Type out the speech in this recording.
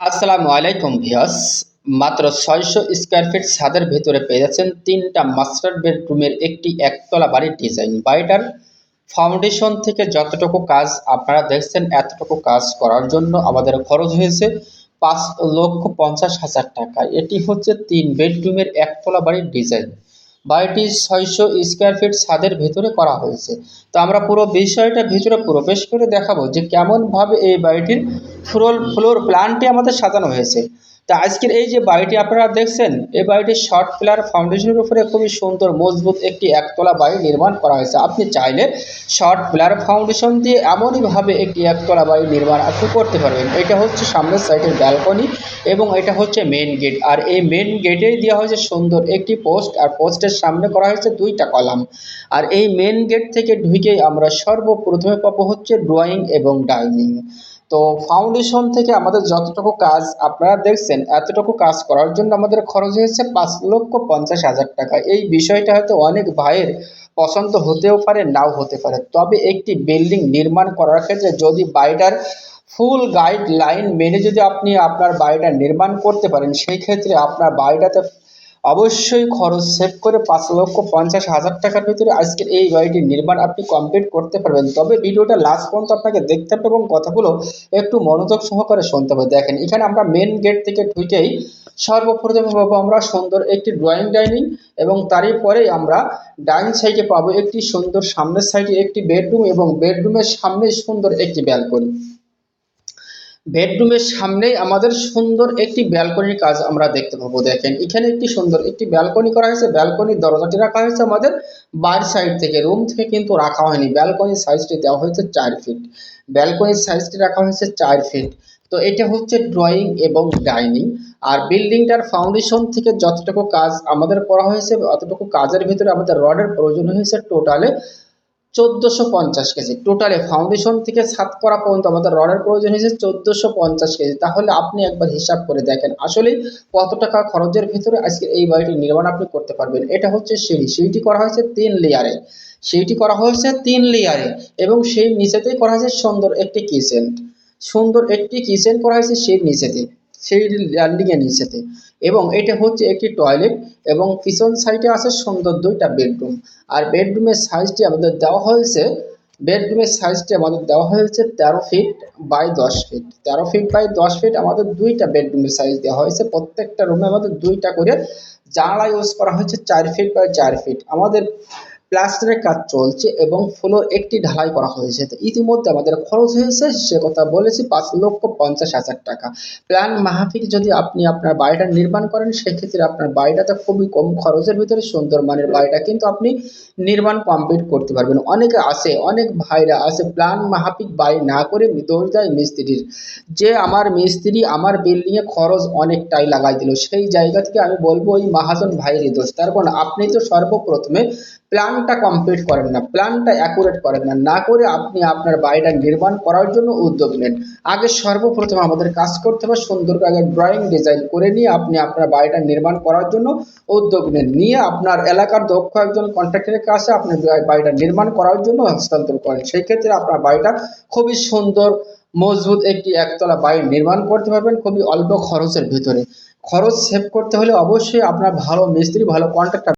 আসসালামু আলাইকুম ভিয়াস মাত্র ছয়শো স্কোয়ার ফিট ছাদের ভেতরে পেয়ে যাচ্ছেন তিনটা মাস্টার বেডরুমের একটি একতলা বাড়ির ডিজাইন। বাড়িটার ফাউন্ডেশন থেকে যতটুকু কাজ আপনারা দেখছেন, এতটুকু কাজ করার জন্য আমাদের খরচ হয়েছে পাঁচ লক্ষ পঞ্চাশ হাজার টাকা। এটি হচ্ছে তিন বেডরুমের একতলা বাড়ির ডিজাইন। বাড়িটি ছয়শো স্কোয়ার ফিট ছাদের ভেতরে করা হয়েছে। তো আমরা পুরো বিষয়টা ভিতরে প্রবেশ করে দেখাবো যে কেমনভাবে এই বাড়িটির ফ্লোর ফ্লোর প্ল্যানটি আমাদের সাজানো হয়েছে। তা আজকের এই যে বাড়িটি আপনারা দেখছেন, এই বাড়িটি শর্ট পিলার ফাউন্ডেশনের উপরে খুবই সুন্দর, মজবুত একটি একতলা বাড়ি নির্মাণ করা হয়েছে। আপনি চাইলে শর্ট পিলার ফাউন্ডেশন দিয়ে এমনইভাবে একটি একতলা বাড়ি নির্মাণ আপনি করতে পারবেন। এটা হচ্ছে সামনের সাইডের ব্যালকনি এবং এটা হচ্ছে মেন গেট আর এই মেন গেটেই দেওয়া হয়েছে সুন্দর একটি পোস্ট আর পোস্টের সামনে করা হয়েছে দুইটা কলাম। আর এই মেন গেট থেকে ঢুকেই আমরা সর্বপ্রথমে পাবো হচ্ছে ড্রয়িং এবং ডাইনিং তো ফাউন্ডেশন থেকে আমাদের যতটুকু কাজ আপনারা দেখছেন, এতটুকু কাজ করার জন্য আমাদের খরচ হয়েছে পাঁচ লক্ষ পঞ্চাশ হাজার টাকা। এই বিষয়টা হয়তো অনেক ভাইয়ের পছন্দ হতেও পারে, নাও হতে পারে। তবে একটি বিল্ডিং নির্মাণ করার ক্ষেত্রে যদি বাড়িটার ফুল গাইডলাইন মেনে যদি আপনি আপনার বাড়িটা নির্মাণ করতে পারেন, সেই ক্ষেত্রে আপনার বাড়িটাতে অবশ্যই খরচ সেভ করে পাঁচ লক্ষ পঞ্চাশ হাজার টাকার ভিতরে আজকের এই বাড়িটির নির্মাণ আপনি কমপ্লিট করতে পারবেন। তবে ভিডিওটা লাস্ট পর্যন্ত আপনাকে দেখতে হবে এবং কথাগুলো একটু মনোযোগ সহকারে শুনতে হবে। দেখেন, এখানে আমরা মেন গেট থেকে ঢুকেই সর্বপ্রথমে পাবো আমরা সুন্দর একটি ড্রয়িং ডাইনিং এবং তারই পরেই আমরা ডাইন সাইডে পাবো একটি সুন্দর সামনের সাইডে একটি বেডরুম এবং বেডরুমের সামনে সুন্দর একটি ব্যালকনি বেডরুমের সামনেই আমাদের সুন্দর একটি ব্যালকনির কাজ আমরা দেখতে পাবো, দেখেন। এখানে একটি সুন্দর একটি ব্যালকনি করা হয়েছে। ব্যালকনির দরজাটি রাখা হয়েছে আমাদের বাইর সাইড থেকে। রুম থেকে কিন্তু রাখা হয়নি। ব্যালকনির সাইজটি দেওয়া হয়েছে চার ফিট। ব্যালকনির সাইজটি রাখা হয়েছে চার ফিট। তো এটা হচ্ছে ড্রয়িং এবং ডাইনিং। আর বিল্ডিংটার ফাউন্ডেশন থেকে যতটুকু কাজ আমাদের করা হয়েছে, অতটুকু কাজের ভিতরে আমাদের রডের প্রয়োজন হয়েছে টোটালে চোদ্দোশো পঞ্চাশ কেজি। টোটালে ফাউন্ডেশন থেকে ছাদ করা পর্যন্ত আমাদের রডের প্রয়োজন হয়েছে চোদ্দোশো পঞ্চাশ কেজি। তাহলে আপনি একবার হিসাব করে দেখেন। আসলে কত টাকা খরচের ভিতরে আজকে এই বাড়িটি নির্মাণ আপনি করতে পারবেন? এটা হচ্ছে সিঁড়ি। সিঁড়িটি করা হয়েছে তিন লেয়ারে। সিঁড়িটি করা হয়েছে তিন লেয়ারে এবং সেই নিচেতেই করা হয়েছে সুন্দর একটি কিচেন সুন্দর একটি কিচেন করা হয়েছে সেই নিচেতে সেই ল্যান্ডিংয়ের নিচেতে এবং এটা হচ্ছে একটি টয়লেট এবং পিছন সাইডে আছে সুন্দর দুইটা বেডরুম আর বেডরুমের সাইজটি আমাদের দেওয়া হয়েছে বেডরুমের সাইজটি আমাদের দেওয়া হয়েছে তেরো ফিট বাই দশ ফিট তেরো ফিট বাই দশ ফিট আমাদের দুইটা বেডরুমের সাইজ দেওয়া হয়েছে। প্রত্যেকটা রুমে আমাদের দুইটা করে জানলা ইউজ করা হয়েছে চার ফিট বাই চার ফিট আমাদের প্লাস্টারের কাজ চলছে এবং ফ্লোর একটি ঢালাই করা হয়েছে। তো ইতিমধ্যে আমাদের খরচ হয়েছে, সে কথা বলেছি, পাঁচ লক্ষ পঞ্চাশ হাজার টাকা। প্ল্যান মাফিক যদি আপনি আপনার বাড়িটা নির্মাণ করেন, সেক্ষেত্রে আপনার বাড়িটাতে খুবই কম খরচের ভিতরে সুন্দর মানের বাড়িটা কিন্তু আপনি নির্মাণ কমপ্লিট করতে পারবেন। অনেকে আসে অনেক ভাইরা আসে প্ল্যান মাফিক বাড়ি না করে দৌড় দেয় মিস্ত্রির। যে আমার মিস্ত্রি আমার বিল্ডিংয়ে খরচ অনেকটাই লাগাই দিল, সেই জায়গা থেকে আমি বলব ওই মাহাজন ভাইয়েরই দোষ। তার কারণ আপনি তো সর্বপ্রথমে প্ল্যানটা কমপ্লিট করেন না প্ল্যানটা অ্যাকুরেট করেন না না করে আপনি আপনার বাড়িটা নির্মাণ করার জন্য উদ্যোগ নেন। আগে সর্বপ্রথম আমাদের কাজ করতে হবে সুন্দর আগে ড্রয়িং ডিজাইন করে নিয়ে আপনি আপনার বাড়িটা নির্মাণ করার জন্য উদ্যোগ নেন। নিয়ে আপনার এলাকার দক্ষ একজন কন্ট্রাক্টরের কাছে আপনি বাড়িটা নির্মাণ করার জন্য হস্তান্তর করেন। সেই ক্ষেত্রে আপনার বাড়িটা খুবই সুন্দর, মজবুত একটি একতলা বাড়ি নির্মাণ করতে পারবেন খুবই অল্প খরচের ভিতরে। খরচ সেভ করতে হলে অবশ্যই আপনার ভালো মিস্ত্রি, ভালো কন্ট্রাক্টর